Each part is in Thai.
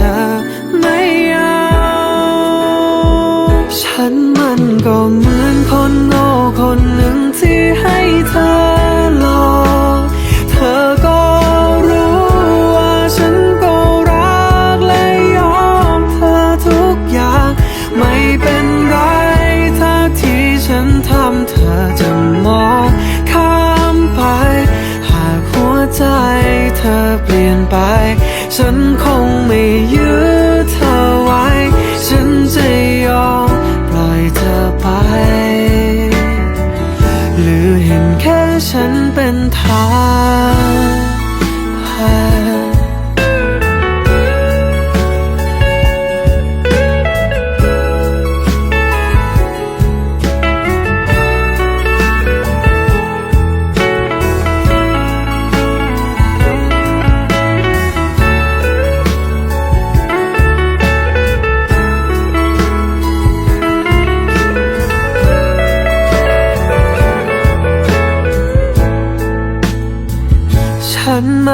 อไม่เอาฉันมันก็เหมือนคนโง่คนหนึ่งที่ให้เธอหลอกเธอก็รู้ว่าฉันก็รักและยอมเธอทุกอย่าง ไม่เป็นไรถ้าที่ฉันทำเธอจะมองข้ามไป หากหัวใจเธอเปลี่ยนไป ฉันคง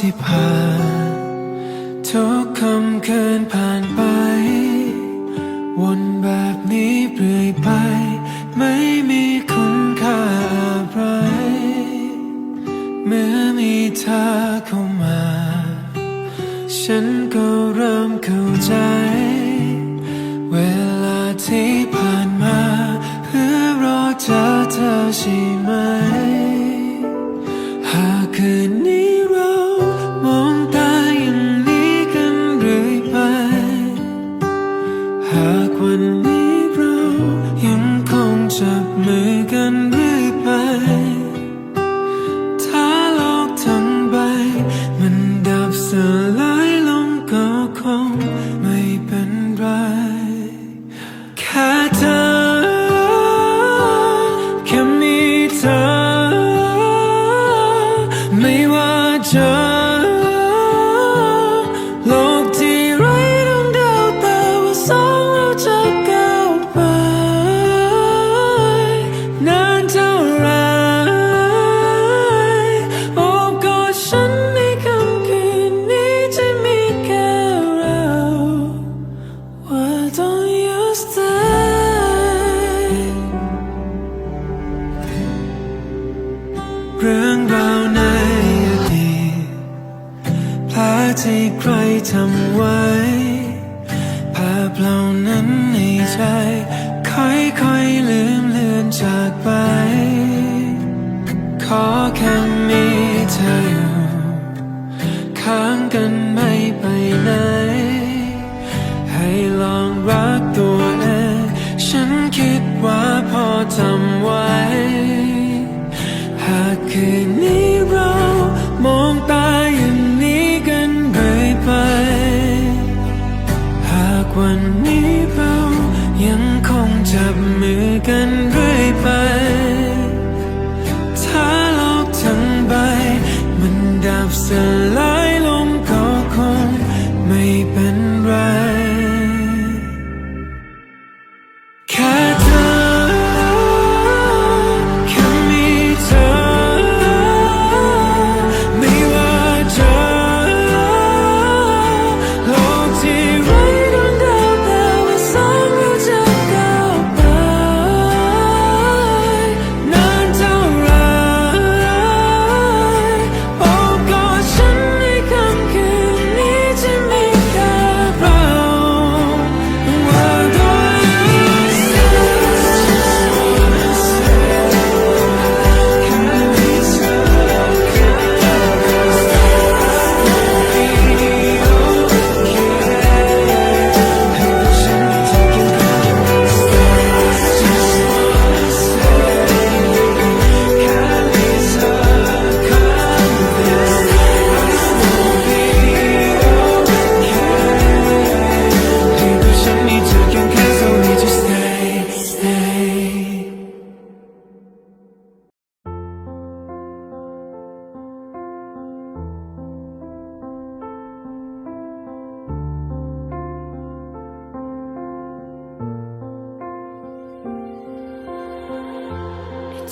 ที่ผ่าน ทุกคำคืนผ่านไป วนแบบนี้เปลื่อยไป ไม่มีคุณค่าอะไร เมื่อมีเธอเข้ามา ฉันก็เริ่มเข้าใจ เวลาที่ผ่านมา เพื่อรอเจอเธอใช่ไหม i don't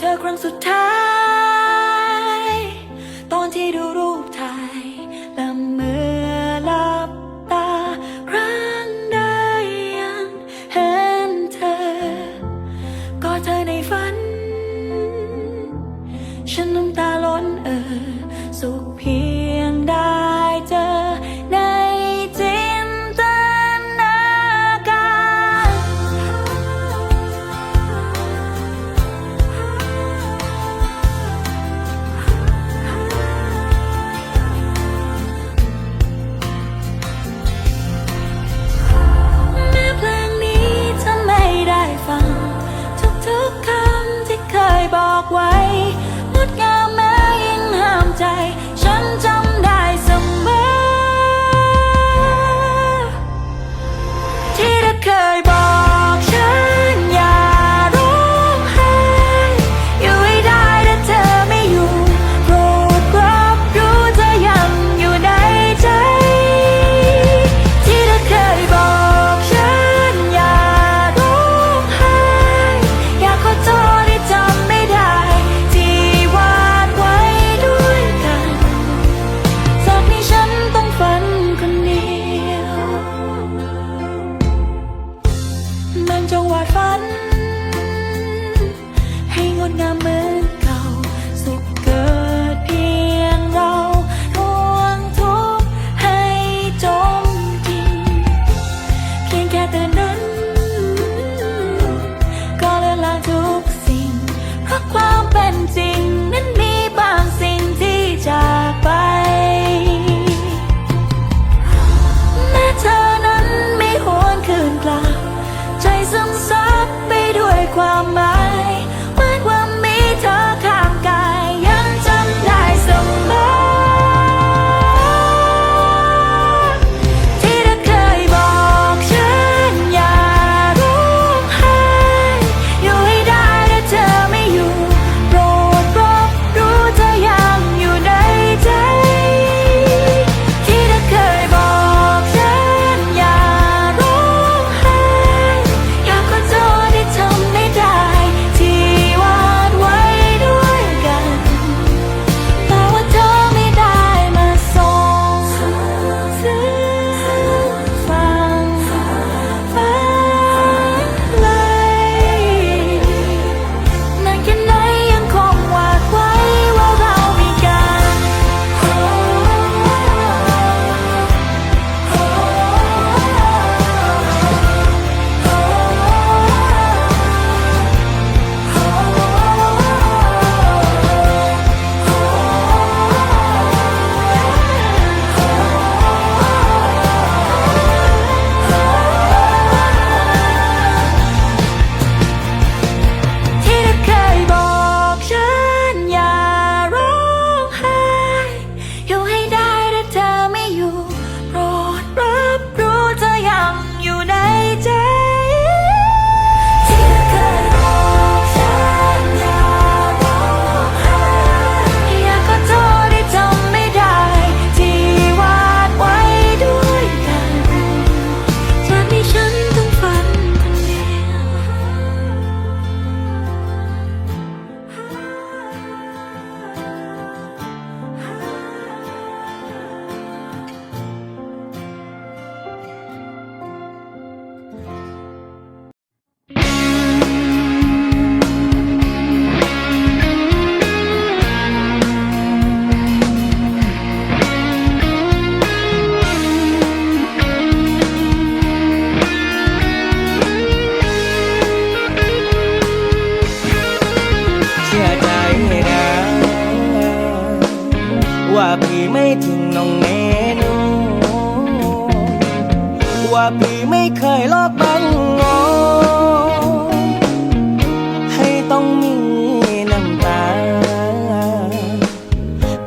ธอครั้งสุดท้าย ตอนที่ดูรูปถ่ายและเมื่อหลับตาครั้งใดยังเห็นเธอ ก็เธอในฝัน ฉันน้ำตาล้นเออ สุขเพียงใด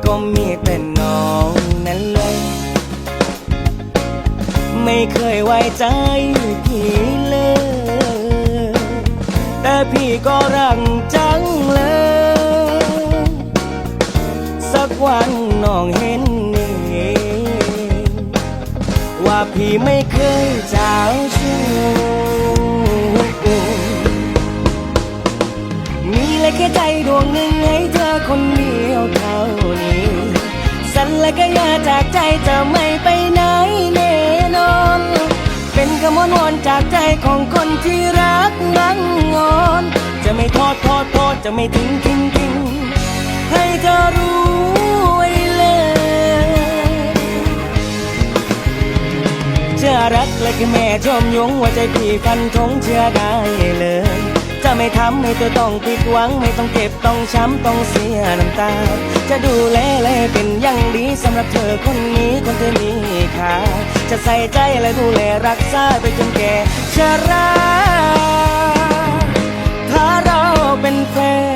ก็มีแต่น้องนั่นเลย ไม่เคยไว้ใจพี่เลย แต่พี่ก็รักจังเลย สักวันน้องเห็นเองว่าพี่ไม่เคยเจ้าชู้มีเลยแค่ใจดวงหนึ่งให้เธอคนเดียว ก็อยาจากใจจะไม่ไปไหนแน่นอน เป็นคำวอนวอนจากใจของคนที่รักบังงอน จะไม่ทอดทอดทอดจะไม่ทิ้งทิ้งทิ้งให้เธอรู้ไว้เลยจะรักและแค่แม่ชมยงว่าใจพี่ฟันธงเชื่อได้เลย จะไม่ทำให้เธอต้องผิดหวัง ไม่ต้องเก็บต้องช้ำต้องเสียน้ำตา จะดูแลและเป็นอย่างดีสำหรับเธอคนนี้คนที่มีค่าจะใส่ใจและดูแลรักษาไปจนแก่ชราถ้าเราเป็นแฟนกัน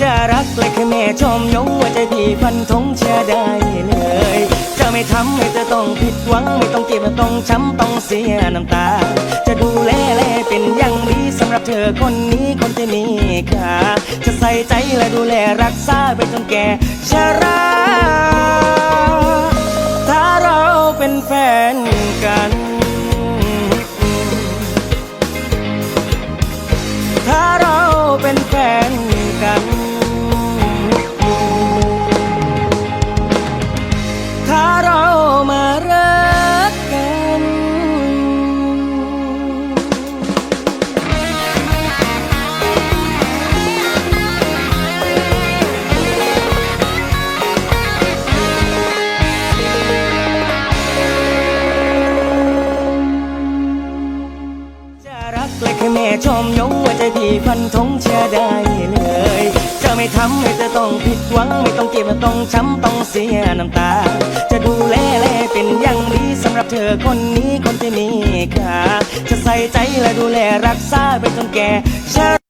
จะรักเลยแค่แม่ชมยงว่าใจพี่ฟันธงเชื่อได้เลย จะไม่ทำให้เธอต้องผิดหวัง ไม่ต้องเจ็บต้องช้ำต้องเสียน้ำตา จะดูแลแลเป็นอย่างดีสำหรับเธอคนนี้คนที่มีค่าจะใส่ใจและดูแลรักษาไปจนแก่ชราถ้าเราเป็นแฟนกัน ไม่ทำให้เธอต้องผิดหวัง ไม่ต้องเจ็บต้องช้ำต้องเสียน้ำตา จะดูแลแลเป็นอย่างดีสำหรับเธอคนนี้คนที่มีค่าจะใส่ใจและดูแลรักษาไปจนแก่ชา